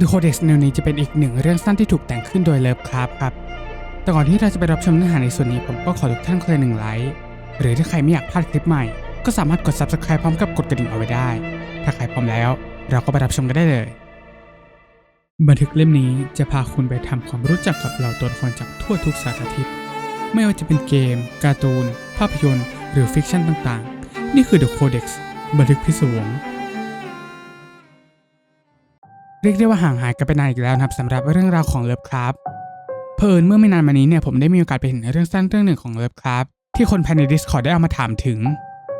The Codex แนวนี้จะเป็นอีกหนึ่งเรื่องสั้นที่ถูกแต่งขึ้นโดยเลิฟครับครับ แต่ก่อนที่เราจะไปรับชมเนื้อหาในส่วนนี้ผมก็ขอทุกท่านคนละหนึ่งไลค์ หรือถ้าใครไม่อยากพลาดคลิปใหม่ ก็สามารถกด Subscribe พร้อมกับกดกระดิ่งเอาไว้ได้ ถ้าใครพร้อมแล้ว เราก็ไปรับชมกันได้เลย บันทึกเล่มนี้จะพาคุณไปทำความรู้จักกับเหล่าตัวละครจากทั่วทุกสารทิศ ไม่ว่าจะเป็นเกม การ์ตูน ภาพยนตร์ หรือฟิกชันต่างๆ นี่คือ The Codex บันทึกพิศวง เรียกได้ว่าห่างหายกันไปนานอีกแล้วนะครับสำหรับเรื่องราวของเลิฟครับเพิ่นเมื่อไม่นานมานี้เนี่ยผมได้มีโอกาสไปเห็นเรื่องสั้นเรื่องหนึ่งของเลิฟครับที่คนภายใน Discord ได้เอามาถามถึง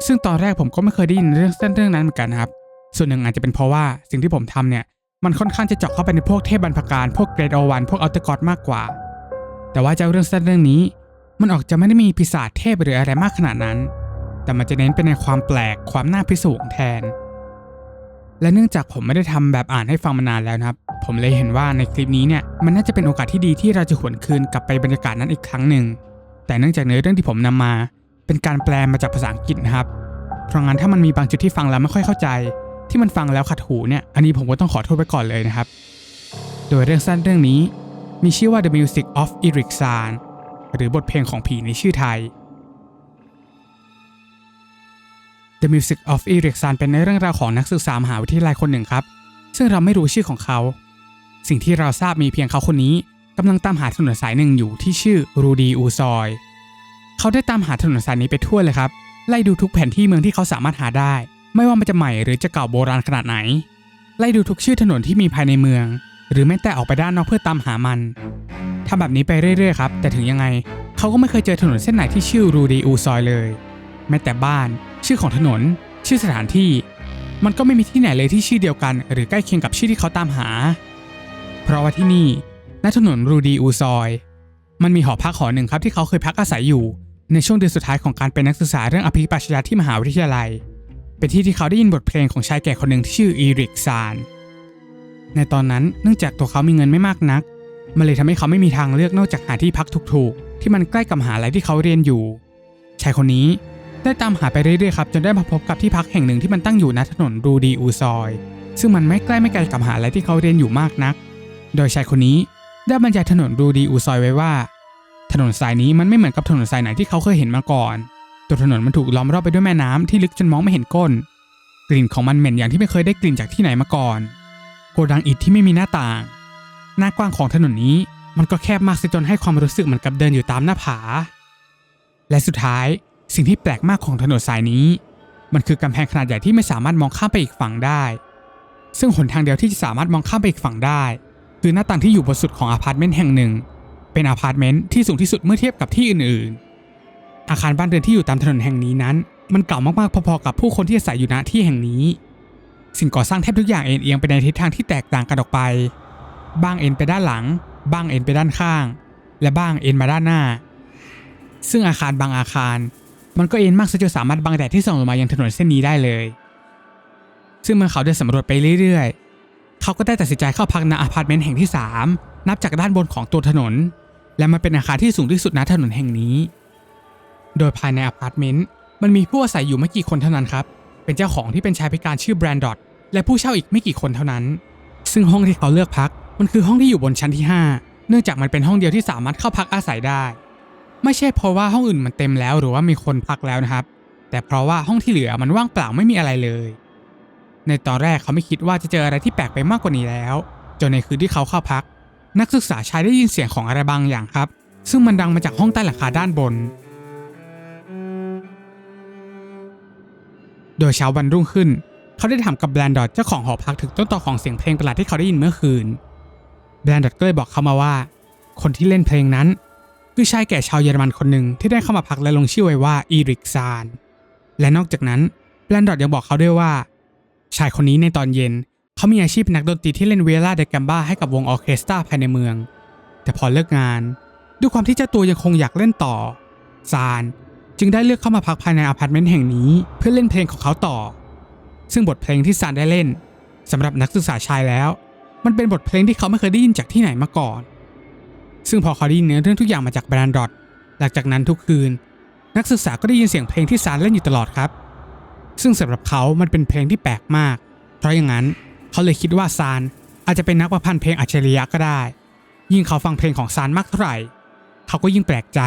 ซึ่งตอนแรกผมก็ไม่เคยได้ยินเรื่องสั้นเรื่องนั้นเหมือนกันครับ ส่วนหนึ่งอาจจะเป็นเพราะว่าสิ่งที่ผมทำเนี่ยมันค่อนข้างจะเจาะเข้าไปในพวกเทพบรรพการ พวกเกรดโอวันพวกอัลเตอร์กอดมากกว่า แต่ว่าเจ้าเรื่องสั้นเรื่องนี้ มันออกจะไม่ได้มีปีศาจเทพหรืออะไรมากขนาดนั้น แต่มันจะเน้นไปในความแปลกความน่าพิศวงแทน และเนื่องจากผมไม่ได้ทำแบบอ่านให้ฟังมานานแล้วนะครับ ผมเลยเห็นว่าในคลิปนี้เนี่ยมันน่าจะเป็นโอกาสที่ดีที่เราจะหวนคืนกลับไปบรรยากาศนั้นอีกครั้งหนึ่ง แต่เนื่องจากเนื้อเรื่องที่ผมนำมา เป็นการแปลมาจากภาษาอังกฤษนะครับ เพราะงั้นถ้ามันมีบางจุดที่ฟังแล้วไม่ค่อยเข้าใจ ที่มันฟังแล้วขัดหูเนี่ย อันนี้ผมก็ต้องขอโทษไปก่อนเลยนะครับ โดยเรื่องสั้นเรื่องนี้ มีชื่อว่า The Music of Eric San หรือบทเพลงของผีในชื่อไทย The Music of Eric San เป็นเรื่องราวของนักศึกษามหาวิทยาลัยคนหนึ่งครับ ซึ่งเราไม่รู้ชื่อของเขา สิ่งที่เราทราบมีเพียงเขาคนนี้กำลังตามหาถนนสายหนึ่งอยู่ที่ชื่อรูดีอูซอย เขาได้ตามหาถนนสายนี้ไปทั่วเลยครับ ไล่ดูทุกแผนที่เมืองที่เขาสามารถหาได้ ไม่ว่ามันจะใหม่หรือจะเก่าโบราณขนาดไหน ไล่ดูทุกชื่อถนนที่มีภายในเมือง หรือแม้แต่ออกไปด้านนอกเพื่อตามหามันทำแบบนี้ไปเรื่อยๆครับ แต่ถึงยังไง เขาก็ไม่เคยเจอถนนเส้นไหนที่ชื่อรูดีอูซอยเลย แม้แต่บ้าน ชื่อของถนน ชื่อสถานที่ มันก็ไม่มีที่ไหนเลยที่ชื่อเดียวกัน หรือใกล้เคียงกับชื่อที่เขาตามหา เพราะว่าที่นี่ณถนนรูดีอูซอย มันมีหอพักหอหนึ่งครับที่เขาเคยพักอาศัยอยู่ ในช่วงเดือนสุดท้ายของการเป็นนักศึกษาเรื่องอภิปรัชญาที่มหาวิทยาลัย เป็นที่ที่เขาได้ยินบทเพลงของชายแก่คนหนึ่งที่ชื่ออีริกซาน ในตอนนั้นเนื่องจากตัวเขามีเงินไม่มากนัก มันเลยทำให้เขาไม่มีทางเลือกนอกจากหาที่พักถูกๆ ที่มันใกล้กับมหาลัยที่เขาเรียนอยู่ ชายคนนี้ ได้ตามหาไปเรื่อยๆครับจนได้มาพบกับที่พักแห่งหนึ่งที่มันตั้งอยู่ณถนนรูดีอูซอย ซึ่งมันไม่ใกล้ไม่ไกลกับมหาลัยที่เขาเรียนอยู่มากนัก โดยชายคนนี้ได้บรรยายถนนรูดีอูซอยไว้ว่า ถนนสายนี้มันไม่เหมือนกับถนนสายไหนที่เขาเคยเห็นมาก่อนตัวถนนมันถูกล้อมรอบไปด้วยแม่น้ำที่ลึกจนมองไม่เห็นก้น กลิ่นของมันเหม็นอย่างที่ไม่เคยได้กลิ่นจากที่ไหนมาก่อนโกดังอิฐที่ไม่มีหน้าต่าง หน้ากว้างของถนนนี้มันก็แคบมากซะจนให้ความรู้สึกเหมือนกับเดินอยู่ตามหน้าผา และสุดท้าย สิ่งที่แปลกมากของถนนสายนี้ มันคือกำแพงขนาดใหญ่ที่ไม่สามารถมองข้ามไปอีกฝั่งได้ ซึ่งหนทางเดียวที่จะสามารถมองข้ามไปอีกฝั่งได้ คือหน้าต่างที่อยู่บนสุดของอพาร์ตเมนต์แห่งหนึ่ง เป็นอพาร์ตเมนต์ที่สูงที่สุดเมื่อเทียบกับที่อื่นๆ อาคารบ้านเรือนที่อยู่ตามถนนแห่งนี้นั้น มันเก่ามากๆพอๆกับผู้คนที่อาศัยอยู่ณที่แห่งนี้ สิ่งก่อสร้างแทบทุกอย่างเอ็นเอียงไปในทิศทางที่แตกต่างกันออกไปบ้างเอ็นไปด้านหลังบ้างเอ็นไปด้านข้าง และบ้างเอ็นมาด้านหน้า ซึ่งอาคารบางอาคาร มันก็เอ็นมากซะจนสามารถบังแดดที่ส่องลงมายังถนนเส้นนี้ได้เลย ซึ่งเมื่อเขาเดินสำรวจไปเรื่อยๆ เขาก็ได้ตัดสินใจเข้าพักณอพาร์ตเมนต์แห่งที่ 3 นับจากด้านบนของตัวถนน และมันเป็นอาคารที่สูงที่สุดณถนนแห่งนี้ โดยภายในอพาร์ตเมนต์มันมีผู้อาศัยอยู่ไม่กี่คนเท่านั้นครับ เป็นเจ้าของที่เป็นชายพิการชื่อแบรนดอตและผู้เช่าอีกไม่กี่คนเท่านั้น ซึ่งห้องที่เขาเลือกพักมันคือห้องที่อยู่บนชั้นที่ 5 เนื่องจากมันเป็นห้องเดียวที่สามารถเข้าพักอาศัยได้ ไม่ใช่เพราะว่าห้องอื่นมันเต็มแล้วหรือว่ามีคนพักแล้วนะครับ แต่เพราะว่าห้องที่เหลือมันว่างเปล่าไม่มีอะไรเลย ในตอนแรกเขาไม่คิดว่าจะเจออะไรที่แปลกไปมากกว่านี้แล้ว จนในคืนที่เขาเข้าพัก นักศึกษาชายได้ยินเสียงของอะไรบางอย่างครับ ซึ่งมันดังมาจากห้องใต้หลังคาด้านบน โดยเช้าวันรุ่งขึ้น เขาได้ถามกับแบรนดอตเจ้าของหอพักถึงต้นตอของเสียงเพลงประหลาดที่เขาได้ยินเมื่อคืนแบรนดอตก็เลยบอกเขามาว่า คนที่เล่นเพลงนั้น คือชายแก่ชาวเยอรมันคนหนึ่งที่ได้เข้ามาพักและลงชื่อไว้ว่าอีริกซาน และนอกจากนั้นแบรนดอตยังบอกเขาด้วยว่า ชายคนนี้ในตอนเย็น เขามีอาชีพนักดนตรีที่เล่นเวลาเดกัมบ้าให้กับวงออเคสตราภายในเมือง แต่พอเลิกงาน ด้วยความที่เจ้าตัวยังคงอยากเล่นต่อ ซานจึงได้เลือกเข้ามาพักภายในอพาร์ตเมนต์แห่งนี้ เพื่อเล่นเพลงของเขาต่อ ซึ่งบทเพลงที่ซานได้เล่นสำหรับนักศึกษาชายแล้ว มันเป็นบทเพลงที่เขาไม่เคยได้ยินจากที่ไหนมาก่อน ซึ่งพอเขาได้ยินเนื้อเรื่องทุกอย่างมาจากแบรนดอตหลังจากนั้นทุกคืน นักศึกษาก็ได้ยินเสียงเพลงที่ซานเล่นอยู่ตลอดครับ ซึ่งสำหรับเขามันเป็นเพลงที่แปลกมาก เพราะอย่างนั้นเขาเลยคิดว่าซานอาจจะเป็นนักประพันธ์เพลงอัจฉริยะก็ได้ ยิ่งเขาฟังเพลงของซานมากเท่าไหร่ เขาก็ยิ่งแปลกใจ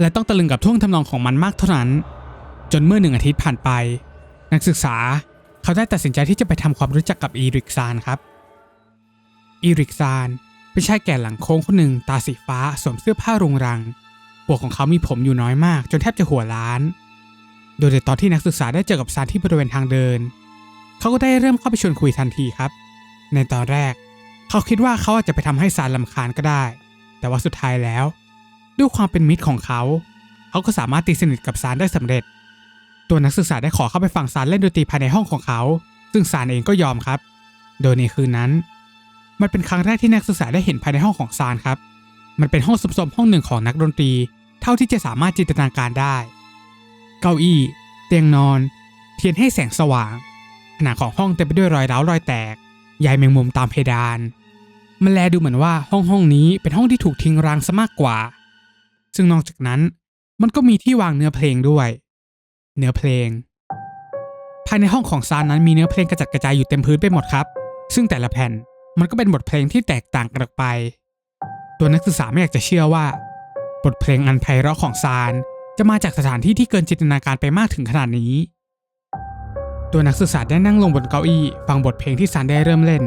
และต้องตะลึงกับท่วงทำนองของมันมากเท่านั้น จนเมื่อหนึ่งอาทิตย์ผ่านไป นักศึกษาเขาได้ตัดสินใจที่จะไปทำความรู้จักกับอีริกซานครับอีริกซาน เป็นชายแก่หลังโค้งคนหนึ่งตาสีฟ้าสวมเสื้อผ้ารุงรัง หัวของเขามีผมอยู่น้อยมาก จนแทบจะหัวล้าน โดยในตอนที่นักศึกษาได้เจอกับซานที่บริเวณทางเดิน เขาก็ได้เริ่มเข้าไปชวนคุยทันทีครับ ในตอนแรก เขาคิดว่าเขาอาจจะไปทำให้ซานลำคาญก็ได้ แต่ว่าสุดท้ายแล้ว ด้วยความเป็นมิตรของเขา เขาก็สามารถตีสนิทกับซานได้สำเร็จ ตัวนักศึกษาได้ขอเข้าไปฟังซานเล่นดนตรีภายในห้องของเขา ซึ่งซานเองก็ยอมครับ โดยในคืนนั้น มันเป็นครั้งแรกที่นักศึกษาได้เห็นภายในห้องของซานครับ มันเป็นห้องสมๆห้องหนึ่งของนักดนตรี เท่าที่จะสามารถจินตนาการได้ เก้าอี้ เตียงนอน เทียนให้แสงสว่าง ผนังของห้องเต็มไปด้วยรอยร้าวรอยแตกใยแมงมุมตามเพดาน มันแลดูเหมือนว่าห้องห้องนี้เป็นห้องที่ถูกทิ้งร้างซะมากกว่า ซึ่งนอกจากนั้นมันก็มีที่วางเนื้อเพลงด้วย เนื้อเพลง ภายในห้องของซานนั้นมีเนื้อเพลงกระจัดกระจายอยู่เต็มพื้นไปหมดครับ ซึ่งแต่ละแผ่น มันก็เป็นบทเพลงที่แตกต่างกันออกไป ตัวนักศึกษาไม่อยากจะเชื่อว่า บทเพลงอันไพเราะของซานจะมาจากสถานที่ที่เกินจินตนาการไปมากถึงขนาดนี้ ตัวนักศึกษาได้นั่งลงบนเก้าอี้ฟังบทเพลงที่ซานได้เริ่มเล่น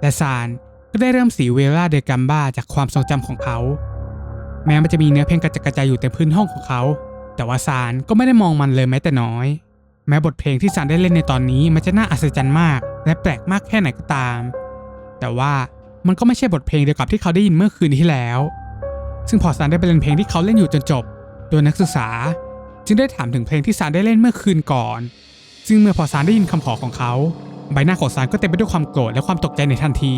และซานก็ได้เริ่มสีเวล่าเดกัมบ้าจากความทรงจำของเขา แม้มันจะมีเนื้อเพลงกระจัดกระจายอยู่เต็มพื้นห้องของเขา แต่ว่าซานก็ไม่ได้มองมันเลยแม้แต่น้อย แม้บทเพลงที่ซานได้เล่นในตอนนี้มันจะน่าอัศจรรย์มาก และแปลกมากแค่ไหนก็ตาม แต่ว่ามันก็ไม่ใช่บทเพลงเดียวกับที่เขาได้ยินเมื่อคืนที่แล้ว ซึ่งพอซานได้ไปเล่นเพลงที่เขาเล่นอยู่จนจบตัวนักศึกษา จึงได้ถามถึงเพลงที่ซานได้เล่นเมื่อคืนก่อน ซึ่งเมื่อพอซานได้ยินคำขอของเขา ใบหน้าของซานก็เต็มไปด้วยความโกรธและความตกใจในทันที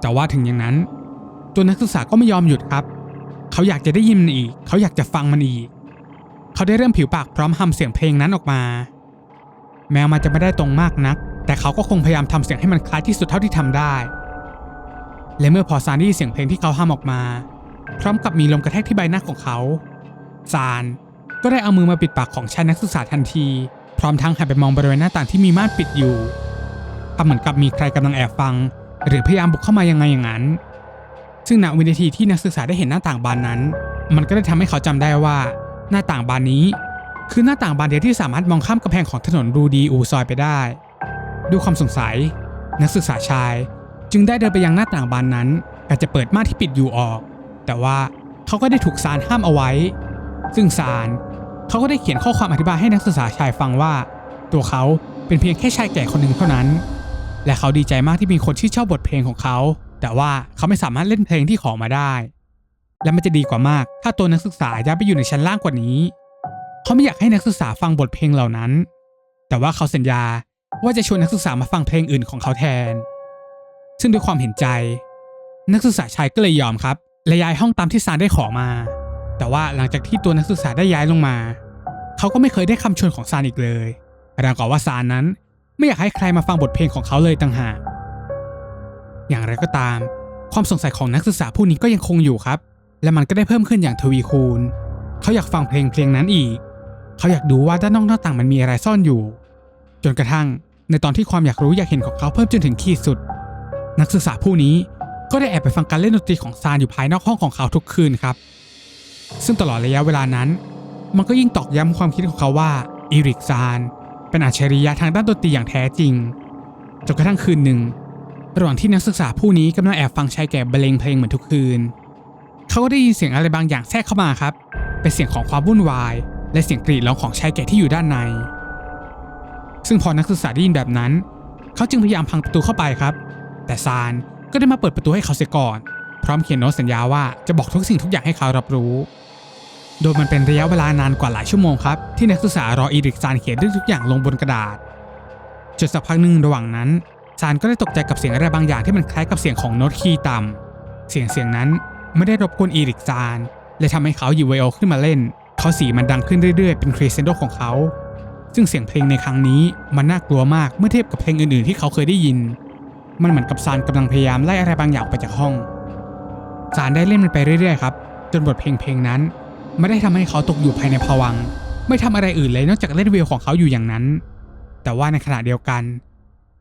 แต่ว่าถึงอย่างนั้น ตัวนักศึกษาก็ไม่ยอมหยุดครับ เขาอยากจะได้ยินมันอีก เขาอยากจะฟังมันอีก เขาได้เริ่มผิวปากพร้อมทำเสียงเพลงนั้นออกมา แม้มันจะไม่ได้ตรงมากนัก แต่เขาก็คงพยายามทำเสียงให้มันคล้ายที่สุดเท่าที่ทำได้ และเมื่อพอซานได้ยินเสียงเพลงที่เขาทำออกมา พร้อมกับมีลมกระแทกที่ใบหน้าของเขาซานก็ได้เอามือมาปิดปากของชายนักศึกษาทันที พร้อมทั้งหันไปมองบริเวณหน้าต่างที่มีม่านปิดอยู่ทำเหมือนกับมีใครกำลังแอบฟัง หรือพยายามบุกเข้ามายังไงอย่างนั้น ซึ่งณวินาทีที่นักศึกษาได้เห็นหน้าต่างบานนั้น มันก็ได้ทำให้เขาจำได้ว่า หน้าต่างบานนี้ คือหน้าต่างบานเดียวที่สามารถมองข้ามกำแพงของถนนรูดีอูซอยไปได้ ด้วยความสงสัย นักศึกษาชาย จึงได้เดินไปยังหน้าต่างบานนั้นแต่จะเปิดม่านที่ปิดอยู่ออก แต่ว่าเขาก็ได้ถูกซานห้ามเอาไว้ ซึ่งซานเขาก็ได้เขียนข้อความอธิบายให้นักศึกษาชายฟังว่า ตัวเขาเป็นเพียงแค่ชายแก่คนหนึ่งเท่านั้น และเขาดีใจมากที่มีคนที่ชอบบทเพลงของเขา แต่ว่าเขาไม่สามารถเล่นเพลงที่ขอมาได้ และมันจะดีกว่ามาก ถ้าตัวนักศึกษาย้ายไปอยู่ในชั้นล่างกว่านี้ เขาไม่อยากให้นักศึกษาฟังบทเพลงเหล่านั้น แต่ว่าเขาสัญญา ว่าจะชวนนักศึกษามาฟังเพลงอื่นของเขาแทน ซึ่งด้วยความเห็นใจ นักศึกษาชายก็เลยยอมครับ และย้ายห้องตามที่ซานได้ขอมา แต่ว่าหลังจากที่ตัวนักศึกษาได้ย้ายลงมา เขาก็ไม่เคยได้คำชวนของซานอีกเลยราวกับว่าซานนั้นไม่อยากให้ใครมาฟังบทเพลงของเขาเลยต่างหาก อย่างไรก็ตาม ความสงสัยของนักศึกษาผู้นี้ก็ยังคงอยู่ครับ และมันก็ได้เพิ่มขึ้นอย่างทวีคูณ เขาอยากฟังเพลงเพลงนั้นอีก เขาอยากดูว่าด้านนอกหน้าต่างมันมีอะไรซ่อนอยู่ จนกระทั่ง ในตอนที่ความอยากรู้อยากเห็นของเขาเพิ่มจนถึงขีดสุด นักศึกษาผู้นี้ก็ได้แอบไปฟังการเล่นดนตรีของซานอยู่ภายนอกห้องของเขาทุกคืนครับ ซึ่งตลอดระยะเวลานั้น มันก็ยิ่งตอกย้ำความคิดของเขาว่าอีริกซานเป็นอัจฉริยะทางด้านดนตรีอย่างแท้จริงจนกระทั่งคืนหนึ่ง ระหว่างที่นักศึกษาผู้นี้กำลังแอบฟังชายแก่บรรเลงเพลงเหมือนทุกคืน เขาก็ได้ยินเสียงอะไรบางอย่างแทรกเข้ามาครับ เป็นเสียงของความวุ่นวาย และเสียงกรีดร้องของชายแก่ที่อยู่ด้านใน ซึ่งพอนักศึกษาได้ยินแบบนั้น เขาจึงพยายามพังประตูเข้าไปครับ แต่ซานก็ได้มาเปิดประตูให้เขาเสียก่อน พร้อมเขียนโน้ตสัญญาว่าจะบอกทุกสิ่งทุกอย่างให้เขารับรู้ โดยมันเป็นระยะเวลานานกว่าหลายชั่วโมงครับที่นักศึกษารออีริกซานเขียนเรื่องทุกอย่างลงบนกระดาษจนสักพักหนึ่งระหว่างนั้นซานก็ได้ตกใจกับเสียงอะไรบางอย่างที่มันคล้ายกับเสียงของโน้ตคีย์ต่ำเสียงเสียงนั้นไม่ได้รบกวนอีริกซานเลยทำให้เขาหยิบไวโอขึ้นมาเล่น เขาสีมันดังขึ้นเรื่อยๆ เป็นครีเซนโดของเขา ซึ่งเสียงเพลงในครั้งนี้มันน่ากลัวมากเมื่อเทียบกับเพลงอื่นๆที่เขาเคยได้ยิน มันเหมือนกับซานกำลังพยายามไล่อะไรบางอย่างออกไปจากห้องซานได้เล่นมันไปเรื่อยๆครับจนบทเพลงเพลงนั้น ไม่ได้ทำให้เขาตกอยู่ภายในภวัง ไม่ทำอะไรอื่นเลยนอกจากเล่นวิวของเขาอยู่อย่างนั้น แต่ว่าในขณะเดียวกัน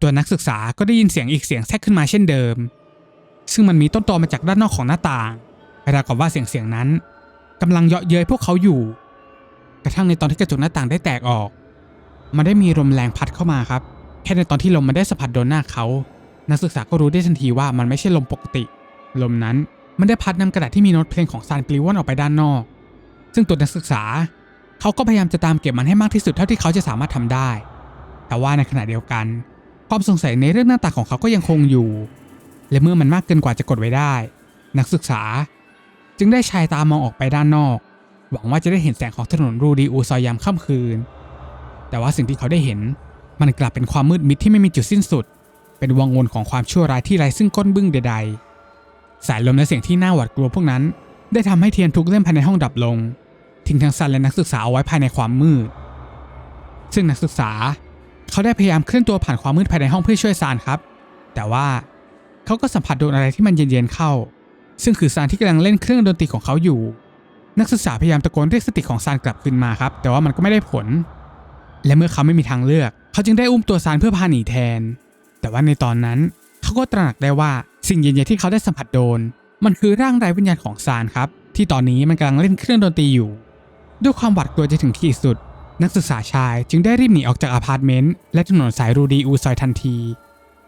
ตัวนักศึกษาก็ได้ยินเสียงอีกเสียงแทรกขึ้นมาเช่นเดิม ซึ่งมันมีต้นตอมาจากด้านนอกของหน้าต่างราวกับว่าเสียงเสียงนั้นกำลังเยาะเย้ยพวกเขาอยู่ กระทั่งในตอนที่กระจกหน้าต่างได้แตกออก มันได้มีลมแรงพัดเข้ามาครับ แค่ในตอนที่ลมมันได้สัมผัสโดนหน้าเขา นักศึกษาก็รู้ได้ทันทีว่ามันไม่ใช่ลมปกติ ลมนั้นมันได้พัดนำกระดาษที่มีโน้ตเพลงของซานปลิวอนออกไปด้านนอก ซึ่งตัวนักศึกษาเขาก็พยายามจะตามเก็บมันให้มากที่สุดเท่าที่เขาจะสามารถทำได้ แต่ว่าในขณะเดียวกัน ความสงสัยในเรื่องหน้าตาของเขาก็ยังคงอยู่ และเมื่อมันมากเกินกว่าจะกดไว้ได้ นักศึกษา จึงได้ชายตามองออกไปด้านนอก หวังว่าจะได้เห็นแสงของถนนรูดีอูซอยยามค่ำคืน แต่ว่าสิ่งที่เขาได้เห็น มันกลับเป็นความมืดมิดที่ไม่มีจุดสิ้นสุด เป็นวังวนของความชั่วร้ายที่ไร้ซึ่งก้นบึ้งใด ๆ สายลมและเสียงที่น่าหวาดกลัวพวกนั้น ได้ทำให้เทียนทุกเล่มภายในห้องดับลง ทิ้งทั้งซันและนักศึกษาเอาไว้ภายในความมืด ซึ่งนักศึกษาเขาได้พยายามเคลื่อนตัวผ่านความมืดภายในห้องเพื่อช่วยซานครับ แต่ว่าเขาก็สัมผัสโดนอะไรที่มันเย็นๆเข้า ซึ่งคือซานที่กำลังเล่นเครื่องดนตรีของเขาอยู่ นักศึกษาพยายามตะโกนเรียกสติของซานกลับคืนมาครับ แต่ว่ามันก็ไม่ได้ผล และเมื่อเขาไม่มีทางเลือก เขาจึงได้อุ้มตัวซานเพื่อพาหนีแทน แต่ว่าในตอนนั้นเขาก็ตระหนักได้ว่าสิ่งเย็นๆที่เขาได้สัมผัสโดน มันคือร่างไร้วิญญาณของซานครับ ที่ตอนนี้มันกำลังเล่นเครื่องดนตรีอยู่ ด้วยความหวาดกลัวจะถึงที่สุด นักศึกษาชายจึงได้รีบหนีออกจากอพาร์ตเมนต์และถนนสายรูดีอูซอยทันที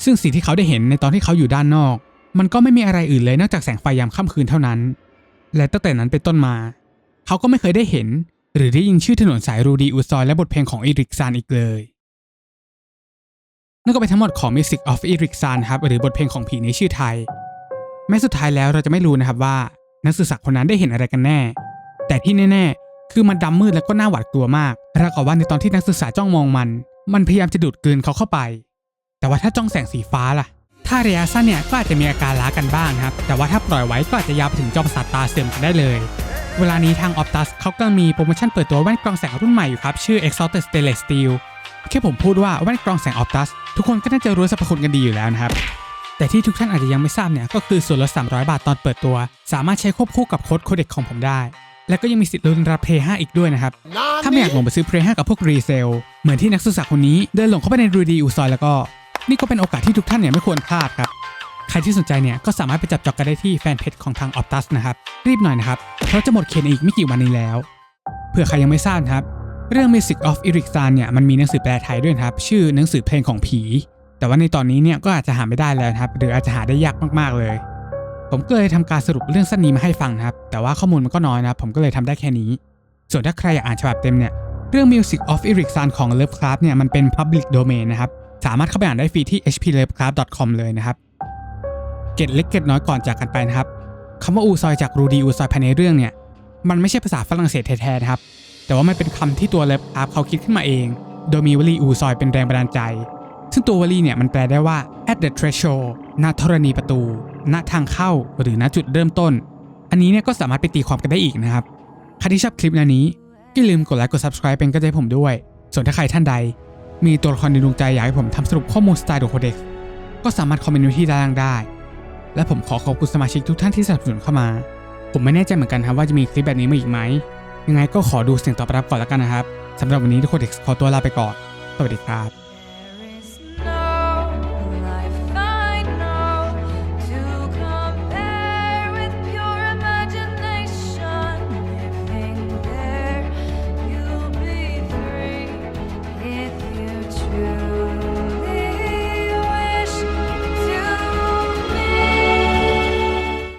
ซึ่งสิ่งที่เขาได้เห็นในตอนที่เขาอยู่ด้านนอก มันก็ไม่มีอะไรอื่นเลยนอกจากแสงไฟยามค่ำคืนเท่านั้น และตั้งแต่นั้นเป็นต้นมา เขาก็ไม่เคยได้เห็น หรือได้ยินชื่อถนนสายรูดีอูซอยและบทเพลงของอีริกซานอีกเลยนั่นก็เป็นทั้งหมดของ Music of Eric San ครับหรือบทเพลงของผีในชื่อไทย แม้สุดท้ายแล้วเราจะไม่รู้นะครับว่า นักศึกษาคนนั้นได้เห็นอะไรกันแน่ แต่ที่แน่ๆ คือมันดำมืดและก็น่าหวาดกลัวมากราวกับว่าในตอนที่นักศึกษาจ้องมองมัน มันพยายามจะดูดกลืนเขาเข้าไป แต่ว่าถ้าจ้องแสงสีฟ้าล่ะ ถ้าระยะสั้นเนี่ยก็อาจจะมีอาการล้ากันบ้างครับ แต่ว่าถ้าปล่อยไว้ก็อาจจะยาวถึงจอประสาทตาเสื่อมกันได้เลย เวลานี้ทาง Optus เขากำลังมีโปรโมชั่นเปิดตัวแว่นกรองแสงรุ่นใหม่อยู่ครับ ชื่อ Exalted Stainless Steel แค่ผมพูดว่าแว่นกรองแสง Optus ทุกคนก็น่าจะรู้สรรพคุณกันดีอยู่แล้วนะครับ แต่ที่ทุกท่านอาจจะยังไม่ทราบเนี่ย ก็คือส่วนลด 300 บาทตอนเปิดตัว สามารถใช้ควบคู่กับโค้ดโคเด็กของผมได้ และก็ยังมีสิทธิ์ลุ้นรับเพย์5อีกด้วยนะครับ ถ้าไม่อยากหลงไปซื้อเพย์5กับพวกรีเซลเหมือนที่นักศึกษาคนนี้เดินหลงเข้าไปในรูดีอูซอยแล้วก็ นี่ก็เป็นโอกาสที่ทุกท่านเนี่ยไม่ควรพลาดครับใครที่สนใจเนี่ยก็สามารถไปจับจองกันได้ที่แฟนเพจของทาง Optus นะครับ รีบหน่อยนะครับ เพราะจะหมดเขตอีกไม่กี่วันนี้แล้ว เผื่อใครยังไม่ทราบครับเรื่อง Music of Eric San เนี่ยมันมีหนังสือแปลไทยด้วยครับ ชื่อหนังสือเพลงของผี แต่ว่าในตอนนี้เนี่ยก็อาจจะหาไม่ได้แล้วครับ หรืออาจจะหาได้ยากมากๆเลย ผมก็เลยทำการสรุปเรื่องสั้นนี้มาให้ฟังครับ แต่ว่าข้อมูลมันก็น้อยนะครับผมก็เลยทำได้แค่นี้ ส่วนถ้าใครอยากอ่านฉบับเต็มเนี่ยเรื่อง Music of Eric San ของ Lovecraft เนี่ยมันเป็น Public Domain นะครับสามารถเข้าไปอ่านได้ฟรีที่ hplovecraft.com เลยนะครับ เกร็ดเล็กเกร็ดน้อยก่อนจากกันไปนะครับคำว่าอูซอยจากรูดีอูซอยภายในเรื่องเนี่ย มันไม่ใช่ภาษาฝรั่งเศสแท้ๆนะครับ แต่ว่ามันเป็นคำที่ตัวเล็บอาร์เขาคิดขึ้นมาเอง โดยมีวลีอูซอยเป็นแรงบันดาลใจ ซึ่งตัววลีเนี่ยมันแปลได้ว่า at the threshold ณธรณีประตู ณทางเข้าหรือณจุดเริ่มต้น อันนี้เนี่ยก็สามารถไปตีความกันได้อีกนะครับใครที่ชอบคลิปแนวนี้ก็อย่าลืมกดไลค์กด subscribe เป็นกำลังใจให้ผมด้วย ส่วนถ้าใครท่านใด มีตัวละครในดวงใจอยากให้ผมทำสรุปข้อมูลสไตล์โดโคเด็กก็สามารถคอมเมนต์ไว้ที่ด้านล่างได้ และผมขอขอบคุณสมาชิกทุกท่านที่สนับสนุนเข้ามา ผมไม่แน่ใจเหมือนกันครับว่าจะมีคลิปแบบนี้มาอีกไหม ยังไงก็ขอดูเสียงตอบรับก่อนแล้วกันนะครับสำหรับวันนี้ทุกคนด็กขอตัวลาไปก่อน สวัสดีครับ